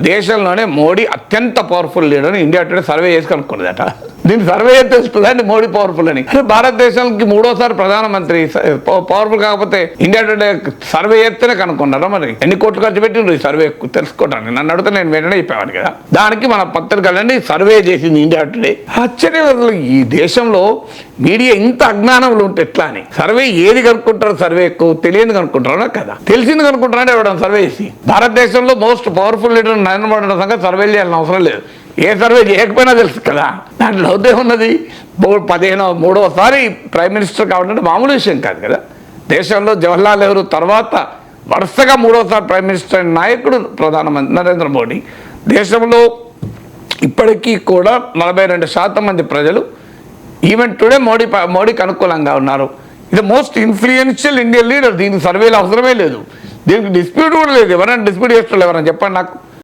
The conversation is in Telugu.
దేశంలోనే మోడీ అత్యంత powerful leader India Today survey చేసి కనుక్కున్నదట దీని సర్వే చేస్తే తెలుస్తుందండి మోడీ పవర్ఫుల్ అని. అరే భారతదేశానికి మూడోసారి ప్రధానమంత్రి పవర్ఫుల్ కాకపోతే ఇండియా టుడే సర్వే చేస్తేనే కనుక్కున్నారా మరి? ఎన్ని కోట్లు ఖర్చు పెట్టిండ్రు ఈ సర్వే? తెలుసుకోవడానికి నన్ను అడిగితే నేను వెంటనే చెప్పేవాడు కదా. దానికి మన పత్రికలండి సర్వే చేసింది ఇండియా టుడే. ఆశ్చర్యం ఈ దేశంలో మీడియా ఇంత అజ్ఞానంలో ఉంటే ఎట్లా అని? సర్వే ఏది కనుక్కుంటారు సర్వే ఎక్కువ తెలియదు కనుక్కుంటారా కదా? తెలిసింది కనుక్కుంటారంటే ఎవడం సర్వే చేసి? భారతదేశంలో most powerful leader Narendra Modi సంగతి సర్వే చేయాలని అవసరం లేదు. ఏ సర్వే చేయకపోయినా తెలుసు కదా. దాంట్లో అవుతే ఉన్నది. పదిహేనో మూడవసారి ప్రైమ్ మినిస్టర్ కావడం మామూలు విషయం కాదు కదా. దేశంలో జవహర్లాల్ నెహ్రూ తర్వాత వరుసగా మూడవసారి ప్రైమ్ మినిస్టర్ అయిన నాయకుడు ప్రధానమంత్రి నరేంద్ర మోడీ. దేశంలో ఇప్పటికీ కూడా నలభై రెండు శాతం మంది ప్రజలు ఈవెన్ టుడే మోడీ మోడీకి అనుకూలంగా ఉన్నారు. ఇది మోస్ట్ ఇన్ఫ్లుయెన్షియల్ ఇండియన్ లీడర్ దీనికి సర్వేలు అవసరమే లేదు. దీనికి డిస్ప్యూట్ కూడా లేదు. ఎవరైనా డిస్ప్యూట్ చేస్తున్నారు ఎవరైనా చెప్పండి నాకు.